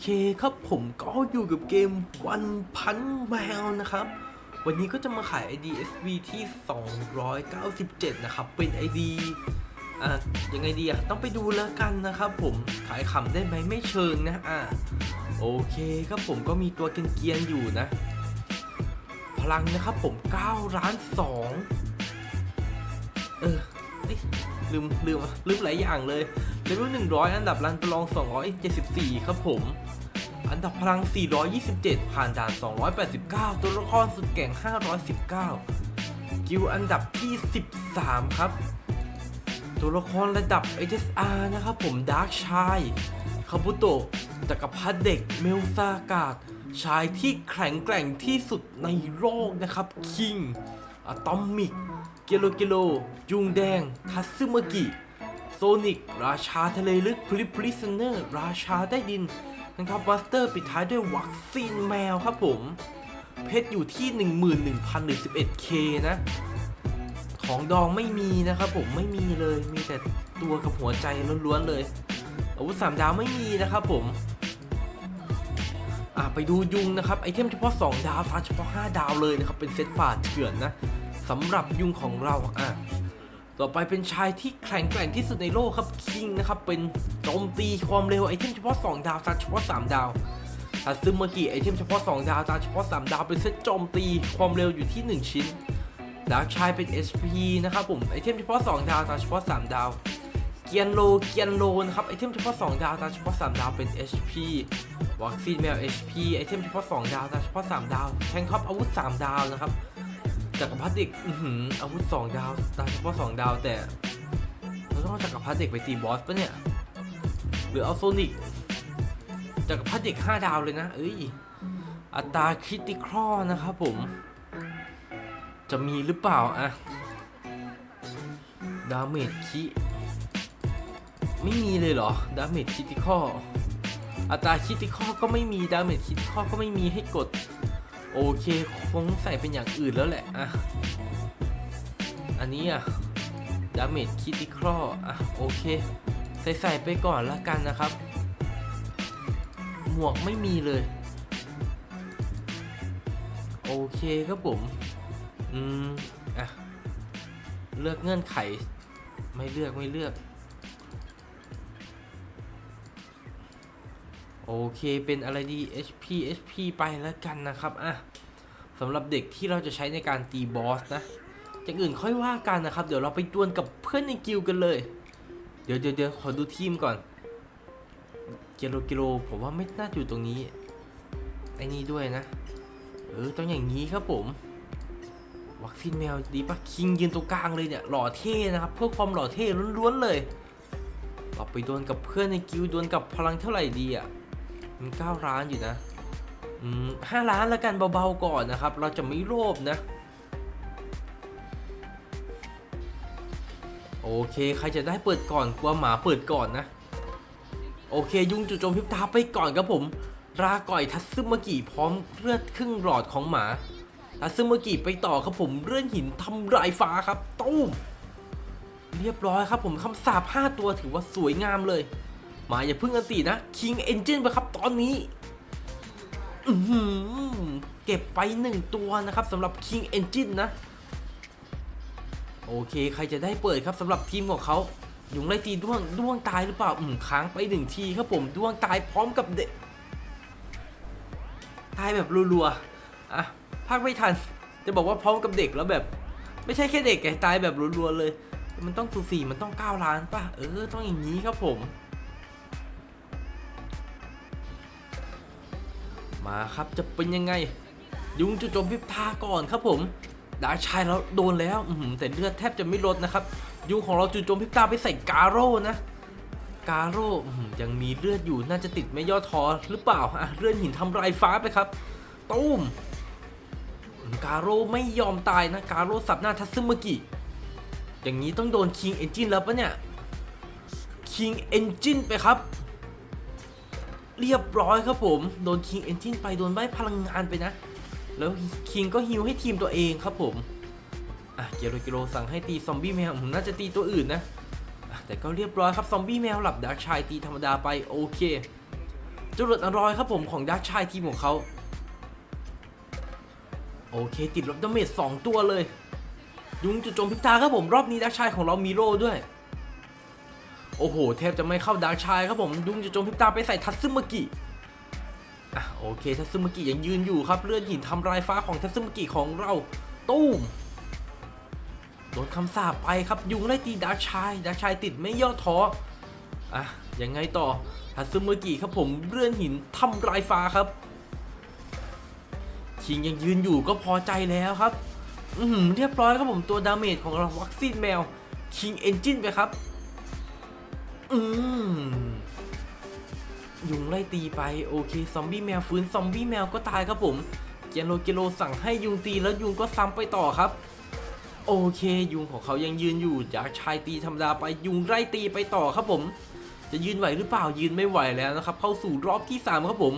เคครับผมก็อยู่กับเกมวันพันแมวนะครับ วันนี้ก็จะมาขาย ID SV ที่ 297 นะครับ เป็น ID อะยังไงดีอะ ต้องไปดูแล้วกันนะครับผมขายขำได้ไหมไม่เชิงนะ อะ โอเคครับผมก็มีตัวเกียนๆอยู่นะ พลังนะครับผม9ล้าน2เออเอ้ยลืมลืมลืมหลายอย่างเลยเลเวล100 อันดับรันประลอง 274 ครับผม อันดับพลัง 427 ผ่านด่าน 289 ตัวละครสุดเก่ง 519 กิลอันดับที่ 13 ครับ ตัวละครระดับ HSR นะครับผมดาร์กชายคาบุโตะจักรพรรดิเด็กเมลซากาดชายที่แข็งแกร่งที่สุดในโลกนะครับ คิงอะตอมิก เกโลเกโลยุงแดง ทัตสึมากิ โซนิก ราชาทะเลลึกพลิพลิสเนอร์ ราชาใต้ดิน นะครับบัสเตอร์ปิดท้ายด้วยวัคซีนแมวครับผม เพชรอยู่ที่ 11,000หรือ 11K นะ ของดองไม่มีนะครับผมไม่มีเลยมีแต่ตัวกับหัวใจล้วนๆเลย อาวุธสามดาวไม่มีนะครับผมอะไปดูยุงนะครับไอเทมเฉพาะ 2 ดาวฟ้าเฉพาะ 5 ดาวเลยนะครับเป็นเซตป่าเถื่อนนะสำหรับยุงของเราอะ ต่อไปเป็นชายที่แข็งแกร่งที่สุดในโลกครับคิงนะครับเป็นโจมตีความเร็วไอเทมเฉพาะ 2 ดาวตาเฉพาะ 3 ดาวตัดซึมเมื่อกี้ไอเทมเฉพาะ 2 ดาวตาเฉพาะ 3 ดาวเป็นเซตโจมตีความเร็วอยู่ที่ 1 ชิ้นดาร์กชายเป็น HP นะครับผมไอเทมเฉพาะ 2 ดาวตาเฉพาะ 3 ดาว เกียนโลเกียนโลนะครับไอเทมเฉพาะ 2 ดาวตาเฉพาะ 3 ดาวเป็น HP วัคซีนแมว HP ไอเทมเฉพาะ 2 ดาวตาเฉพาะ 3 ดาวแทงท็อปอาวุธ 3 ดาวนะครับ จักรพรรดิเด็กอือหืออาวุธ2ดาวตาเฉพาะ2ดาวแต่เราต้องเอาจักรพรรดิเด็กไปตีบอสปะเนี่ยหรือเอาโซนิกจักรพรรดิเด็ก5ดาวเลยนะ เอ้ยอัตราคริติคอนะครับผม จะมีหรือเปล่าอะดาเมจคิไม่มีเลยเหรอ ดาเมจคิติคออัตราคิติคอก็ไม่มี ดาเมจคิติคอก็ไม่มีให้กด โอเค คงใส่เป็นอย่างอื่นแล้วแหละอะอันนี้อะดาเมจคิติคอลอะโอเค ใส่ใส่ไปก่อนละกันนะครับ หมวกไม่มีเลย โอเคครับผม อืม อะ เลือกเงื่อนไข ไม่เลือกไม่เลือก โอเคเป็นอะไรดี HP HP ไปแล้วกันนะครับอะสำหรับเด็กที่เราจะใช้ในการตีบอสนะจากอื่นค่อยว่ากันนะครับ เดี๋ยวเราไปดวลกับเพื่อนในกิลด์กันเลย เดี๋ยวเดี๋ยวเดี๋ยวขอดูทีมก่อนกิโลกิโลผมว่าไม่น่าอยู่ตรงนี้ไอ้นี่ด้วยนะเออต้องอย่างนี้ครับผมวัคซีนแมวดีปะคิงยืนตรงกลางเลยเนี่ยหล่อเท่นะครับเพื่อความหล่อเท่ล้วนๆเลยเราไปดวลกับเพื่อนในกิลด์ดวลกับพลังเท่าไหร่ดีอะ เก้าล้านอยู่นะอืมห้าล้านแล้วกันเบาๆก่อนนะครับ เราจะไม่โลภนะ โอเค ใครจะได้เปิดก่อนกลัวหมาเปิดก่อนนะ โอเค ยุงจู่โจมพิบตาไปก่อนครับผม ราก่อยทัตซึมากิพร้อมเลือดครึ่งหลอดของหมาทัตซึมากิไปต่อครับผมเลื่อนหินทำลายฟ้าครับตุ้มเรียบร้อยครับผมคำสาบ5ตัวถือว่าสวยงามเลย มาอย่าเพิ่งอันตีนะ King Engine ไปครับตอนนี้เก็บไปหนึ่งตัวนะครับสำหรับ King Engine นะ โอเค ใครจะได้เปิดครับสำหรับทีมของเขายุงไล่ตีด้วงด้วงตายหรือเปล่าอืมค้างไปหนึ่งทีครับผมด้วงตายพร้อมกับเด็กตายแบบรัวๆอะภาคไม่ทัน จะบอกว่าพร้อมกับเด็กแล้วแบบ ไม่ใช่แค่เด็กไงตายแบบรัวๆเลย มันต้องสูสีมันต้องก้าวล้านป่ะเออต้องอย่างนี้ครับผม มาครับจะเป็นยังไง ยุงจุดโจมพิบตาก่อนครับผมดาชายเราโดนแล้วแต่เลือดแทบจะไม่ลดนะครับ ยุงของเราจุดโจมพิบตาไปใส่กาโร่นะ กาโร่ยังมีเลือดอยู่น่าจะติดไม่ย่อท้อหรือเปล่าอะเลือดหินทำลายฟ้าไปครับตุ้มกาโร่ไม่ยอมตายนะ กาโร่สับหน้าทัตซึมกิอย่างนี้ต้องโดนคิงเอนจินแล้วปะเนี่ยคิงเอนจินไปครับ เรียบร้อยครับผม โดนคิงเอนจินไปโดนใบพลังงานไปนะ แล้วคิงก็ฮิวให้ทีมตัวเองครับผม อะเกียโรกิโรสั่งให้ตีซอมบี้แมวผมน่าจะตีตัวอื่นนะ แต่ก็เรียบร้อยครับซอมบี้แมวหลับดาร์กชายตีธรรมดาไปโอเคจรวดอนรอยครับผมของดักชายทีมของเขาโอเค ติดลบดาเมจสองตัวเลย ยุงจุดโจมพิบตาครับผมรอบนี้ดักชายของเรามีโร่ด้วย โอ้โหแทบจะไม่เข้าดักชายครับผมยุงจุดโจมพิบตาไปใส่ทัตซึมกิอะโอเคทัตซึมกิยังยืนอยู่ครับเลื่อนหินทำลายฟ้าของทัตซึมกิของเราตู้มโดนคำสาปไปครับยุงไล่ตีดักชายดักชายติดไม่ย่อท้ออะยังไงต่อทัตซึมกิครับผมเลื่อนหินทำลายฟ้าครับคิงยังยืนอยู่ก็พอใจแล้วครับ อือหือเรียบร้อยครับผมตัวดาเมจของเราวัคซีนแมวคิงเอนจินไปครับ อืมยุงไล่ตีไปโอเค ซอมบี้แมวฟื้นซอมบี้แมวก็ตายครับผม เกยนโรเกโรสั่งให้ยุงตีแล้วยุงก็ซ้ำไปต่อครับ โอเค ยุงของเขายังยืนอยู่จากชายตีธรรมดาไปยุงไล่ตีไปต่อครับผม จะยืนไหวหรือเปล่ายืนไม่ไหวแล้วนะครับ เข้าสู่รอบที่สามครับผม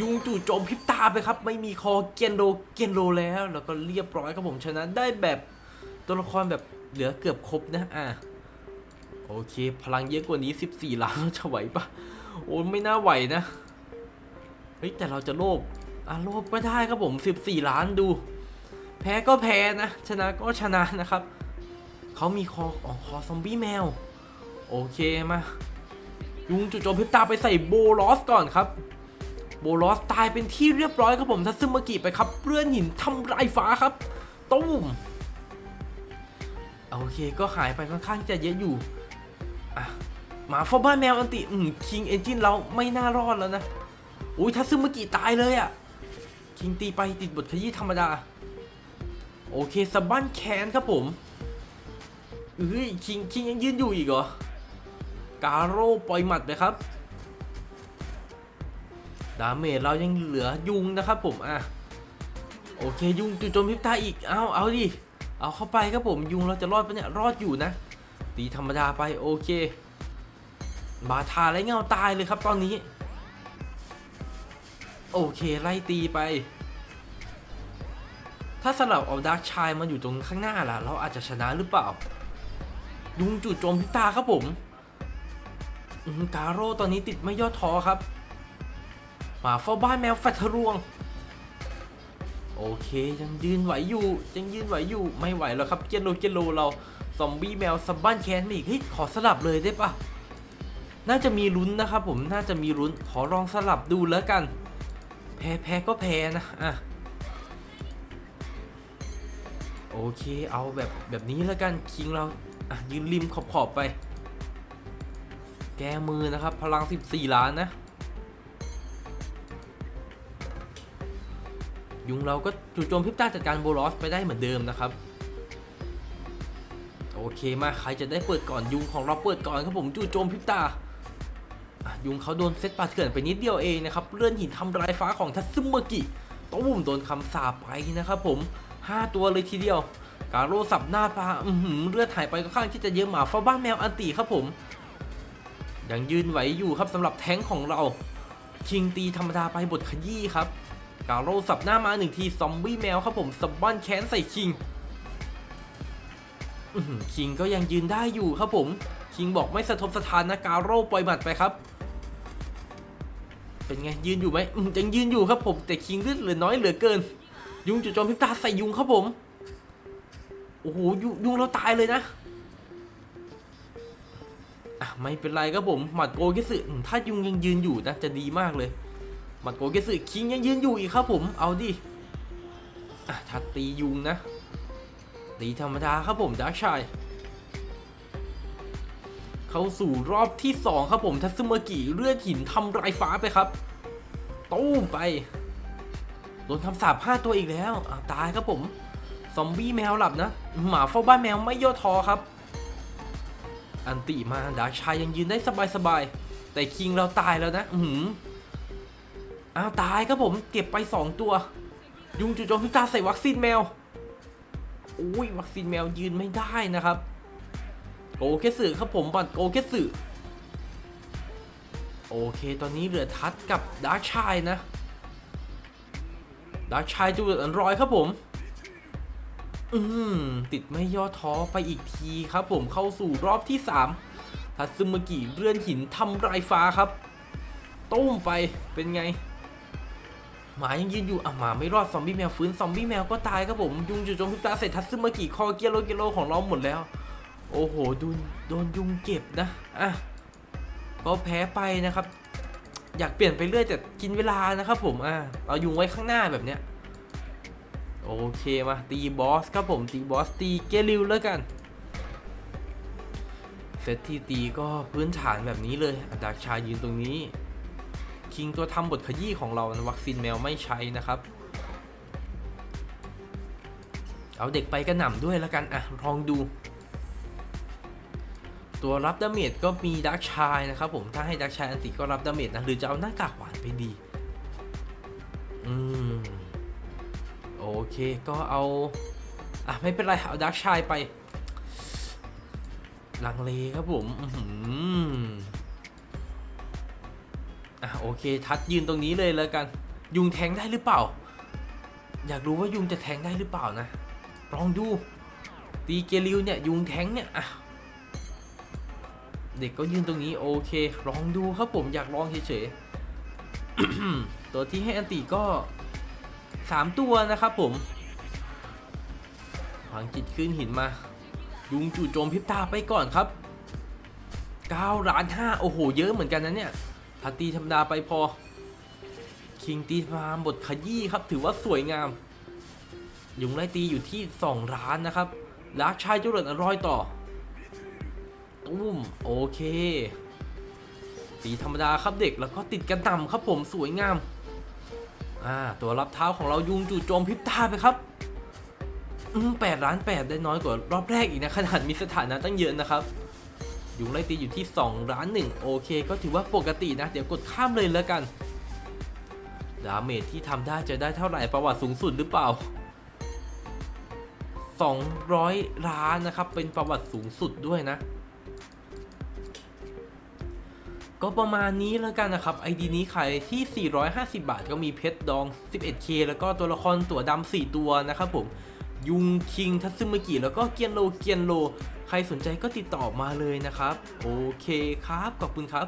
ยุงจู่โจมพิบตาไปครับ ไม่มีคอเกียนโรเกียนโรแล้ว แล้วก็เรียบร้อยครับผมชนะได้แบบตัวละครแบบเหลือเกือบครบนะอะ โอเค พลังเยอะกว่านี้ 14ล้านจะไหวปะโอ้ไม่น่าไหวนะ เฮ้ย แต่เราจะโลภอะโลภก็ได้ครับผม 14 ล้านดู แพ้ก็แพ้นะ ชนะก็ชนะนะครับ เขามีคออ๋อคอซอมบี้แมว โอเคมายุงจู่โจมพิบตาไปใส่โบลอสก่อนครับ โบลอสตายเป็นที่เรียบร้อยครับผมทัซึมากิไปครับเลื่อนหินทำลายฟ้าครับตุ้มโอเคก็หายไปค่อนข้างจะเยอะอยู่ อะหมาฟอบ้านแมวอันติอืมคิงเอนจินเราไม่น่ารอดแล้วนะอุ้ยทัซึเมากิตายเลยอะ่ะคิงตีไปติดบทขยี้ธรรมดา โอเคสะบั้นแคนครับผมเอ้ยคิงคิงยังยืนอยู่อีกเหรอกาโร่ปล่อยหมัดไปครับ ดาเมจเรายังเหลือยุงนะครับผมอะโอเคยุงจู่โจมพิบตาอีกเอาเอาดิเอาเข้าไปครับผมยุงเราจะรอดปะเนี่ยรอดอยู่นะ ตีธรรมดาไปโอเค บาทาไรเงาตายเลยครับตอนนี้ โอเคไล่ตีไป ถ้าสลับเอาดาร์กชายมาอยู่ตรงข้างหน้าล่ะ เราอาจจะชนะหรือเปล่า ยุงจู่โจมพิตาครับผมกาโร่ตอนนี้ติดไม่ย่อท้อครับ มาเฝ้าบ้านแมวแฟทะรวง โอเคยังยืนไหวอยู่ยังยืนไหวอยู่ไม่ไหวแล้วครับเจนโลเจนโลเราซอมบี้แมวซับบ้านแคนอีกเฮ้ยขอสลับเลยได้ปะน่าจะมีลุ้นนะครับผมน่าจะมีลุ้นขอลองสลับดูแล้วกัน แพ้แพ้ก็แพ้นะอะโอเคเอาแบบแบบนี้แล้วกันคิงเราอะยืนริมขอบขอบไป แก้มือนะครับ พลัง 14 ล้านนะ ยุงเราก็จู่โจมพิบตาจัดการโบลอสไปได้เหมือนเดิมนะครับโอเคมาใครจะได้เปิดก่อนยุงของเราเปิดก่อนครับผมจู่โจมพิบตายุงเขาโดนเซตปาเถื่อนไปนิดเดียวเองนะครับเลื่อนหินทำลายฟ้าของทัซึมกิตุ้มโดนคำสาปไปนะครับผม 5 ตัวเลยทีเดียวการโรสับหน้าปลาเลือดหายไปค่อนข้างที่จะเยอะหมาฟ้าบ้านแมวอันตีครับผม ยังยืนไหวอยู่ครับสำหรับแท้งของเรา คิงตีธรรมดาไปบทขยี้ครับ กาโร่สับหน้ามาหนึ่งทีซอมบี้แมวครับผมสับบ้านแค้นใส่คิงคิงก็ยังยืนได้อยู่ครับผม คิงบอกไม่สะทกสะทานนะกาโร่ปล่อยหมัดไปครับ เป็นไงยืนอยู่ไหมยังยืนอยู่ครับผม แต่คิงเลือดเหลือน้อยเหลือเกิน ยุงจู่โจมพิบตาใส่ยุงครับผม โอ้โหยุงยุงเราตายเลยนะอะไม่เป็นไรครับผมหมัดโกเกสึถ้ายุงยังยืนอยู่นะจะดีมากเลย มัดโกเกสึคิงยังยืนอยู่อีกครับผม เอาดิถ้าตียุงนะ ตีธรรมดาครับผมดาร์กชายเข้าสู่รอบที่ 2 ครับผม ทัตสึมากิเลือดหินทำลายฟ้าไปครับตู้มไปโดนคำสาป5ตัวอีกแล้วตายครับผม ซอมบี้แมวหลับนะ หมาเฝ้าบ้านแมวไม่ย่อท้อครับ อันติมาดาชายยังยืนได้สบายๆ แต่คิงเราตายแล้วนะ อือหื อ้าวตายครับผมเก็บไป 2 ตัว ยุงจู่โจมพิตาใส่วัคซีนแมวอุ้ยวัคซีนแมวยืนไม่ได้นะครับ โกเคสึครับผมบัตรโกเคสึโอเค ตอนนี้เหลือทัดกับดาร์ชายนะดาร์ชายจูดอันรอยครับผม อืมติดไม่ย่อท้อไปอีกทีครับผมเข้าสู่รอบที่3ทัตซึมากิเรือนหินทำลายฟ้าครับตุ้มไปเป็นไง หมายังยืนอยู่อะหมาไม่รอดซอมบี้แมวฟื้นซอมบี้แมวก็ตายครับผมยุงจู่โจมพิษตาเสร็จทัตซึมากิคอเกียโลเกียโลของเราหมดแล้ว โอ้โหโดนโดนยุงเก็บนะอะก็แพ้ไปนะครับ อยากเปลี่ยนไปเรื่อยแต่กินเวลานะครับผมอะเอายุงไว้ข้างหน้าแบบเนี้ยโอเคมาตีบอสครับผมตีบอสตีเกลิวแล้วกันเซตที่ตีก็พื้นฐานแบบนี้เลยอดักชายยืนตรงนี้ คิงตัวทำบทขยี้ของเราวัคซีนแมวไม่ใช้นะครับ เอาเด็กไปกระหน่ำด้วยแล้วกัน อะ ลองดู ตัวรับดาเมจก็มีดักชายนะครับผมถ้าให้ดักชายอันติก็รับดาเมจนะ หรือจะเอาหน้ากากหวานไปดี อืม โอเคก็เอา อะ ไม่เป็นไร เอาดักชายไป ลังเลครับผม อือหืออะ โอเค ทัดยืนตรงนี้เลยแล้วกัน ยุงแทงได้หรือเปล่า อยากรู้ว่ายุงจะแทงได้หรือเปล่านะ ลองดู ตีเกลิวเนี่ย ยุงแทงเนี่ยอะเด็กก็ยืนตรงนี้โอเค ลองดูครับผมอยากลองเฉยๆ ตัวที่ให้อันติก็ 3 ตัวนะครับผมพลังจิตขึ้นหินมา ยุงจู่โจมพิบตาไปก่อนครับ9ล้าน5โอ้โห เยอะเหมือนกันนะเนี่ย ถ้าตีธรรมดาไปพอ คิงตีมามบทขยี้ครับ ถือว่าสวยงาม ยุงไล่ตีอยู่ที่2ล้านนะครับลักชายจุลนอร่อยต่อตุ้มโอเค ตีธรรมดาครับเด็กแล้วก็ติดกันต่ำครับผมสวยงาม อ่า ตัวรับเท้าของเรายุงจู่โจมพิบตาไปครับ อืมแปดล้านแปดได้น้อยกว่ารอบแรกอีกนะ ขนาดมีสถานะตั้งเยอะนะครับ ยุงไล่ตีอยู่ที่ 2 ล้านหนึ่งโอเค ก็ถือว่าปกตินะ เดี๋ยวกดข้ามเลยแล้วกัน ดาเมจที่ทำได้จะได้เท่าไหร่ประวัติสูงสุดหรือเปล่า 200 ล้านนะครับ เป็นประวัติสูงสุดด้วยนะ ก็ประมาณนี้แล้วกันนะครับ ID นี้ขายที่ 450 บาท ก็มีเพชรดอง 11K แล้วก็ตัวละครตัวดำ4ตัวนะครับผมยุงคิงทัตซึมากิแล้วก็เกียนโลเกียนโล ใครสนใจก็ติดต่อมาเลยนะครับ โอเคครับ ขอบคุณครับ